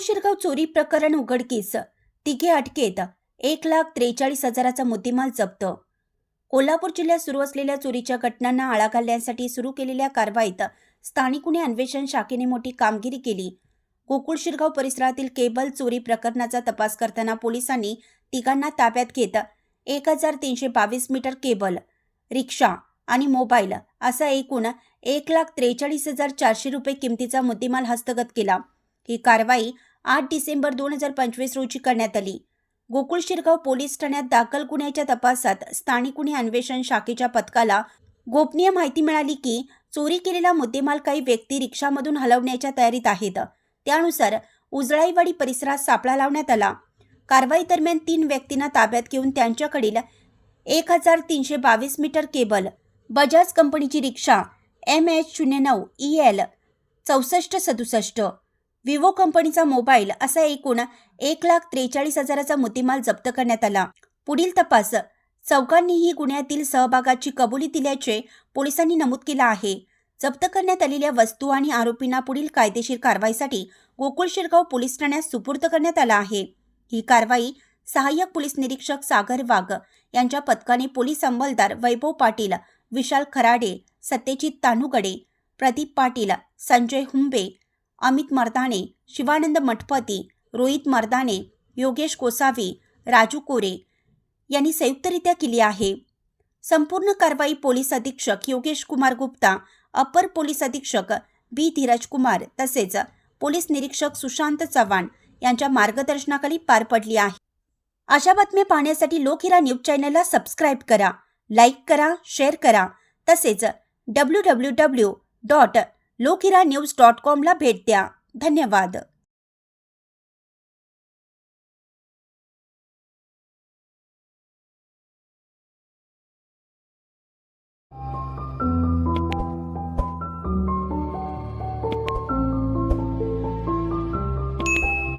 शिरगाव चोरी प्रकरण उघडकीस तिघे अटकेत. एक लाख त्रेचाळीस हजाराचा मुद्देमाल जप्त. कोल्हापूर जिल्ह्यात सुरू असलेल्या चोरीच्या घटनांना आळा घालण्यासाठी सुरू केलेल्या कारवाईत स्थानिक गुन्हे अन्वेषण शाखेने मोठी कामगिरी केली. गोकुळ शिरगाव परिसरातील केबल चोरी प्रकरणाचा तपास करताना पोलिसांनी तिघांना ताब्यात घेत एक हजार तीनशे बावीस मीटर केबल रिक्षा आणि मोबाईल असा एकूण एक लाख त्रेचाळीस हजार चारशे रुपये किमतीचा मुद्देमाल हस्तगत केला. ही कारवाई आठ डिसेंबर दोन हजार पंचवीस रोजी करण्यात आली. गोकुळ शिरगाव पोलीस ठाण्यात दाखल गुन्ह्याच्या तपासात स्थानिक गुन्हे अन्वेषण शाखेच्या पथकाला गोपनीय माहिती मिळाली की चोरी केलेला मुद्देमाल काही व्यक्ती रिक्षामधून हलवण्याच्या तयारीत आहेत. त्यानुसार उजळाईवाडी परिसरात सापळा लावण्यात आला. कारवाई दरम्यान तीन व्यक्तींना ताब्यात घेऊन त्यांच्याकडील एक हजार तीनशे बावीस मीटर केबल बजाज कंपनीची रिक्षा एम एच शून्य नऊ ई एल चौसष्ट सदुसष्ट विवो कंपनीचा मोबाईल असा एकूण एक लाख त्रेचाळीस हजाराचा मुद्देमाल जप्त करण्यात आला. पुढील तपास चौघांनीही गुन्ह्यातील सहभागाची कबुली दिल्याचे पोलिसांनी नमूद केलं आहे. जप्त करण्यात आलेल्या वस्तू आणि आरोपींना पुढील कायदेशीर कारवाईसाठी गोकुळ शिरगाव पोलीस ठाण्यात सुपूर्द करण्यात आला आहे. ही कारवाई सहाय्यक पोलीस निरीक्षक सागर वाघ यांच्या पथकाने पोलीस अंमलदार वैभव पाटील विशाल खराडे सत्यजित तानुगडे प्रदीप पाटील संजय हुंबे अमित मर्दाने शिवानंद मठपती रोहित मर्दाने योगेश कोसावी राजू कोरे यांनी संयुक्तरित्या केली आहे. संपूर्ण कारवाई पोलीस अधीक्षक योगेश कुमार गुप्ता अपर पोलीस अधीक्षक बी धीरज कुमार तसेच पोलीस निरीक्षक सुशांत चव्हाण यांच्या मार्गदर्शनाखाली पार पडली आहे. अशा बातम्या पाहण्यासाठी लोकहिरा न्यूज चॅनलला सबस्क्राईब करा लाईक करा शेअर करा तसेच W W W dot Lokhira news dot कॉमला भेट द्या. धन्यवाद.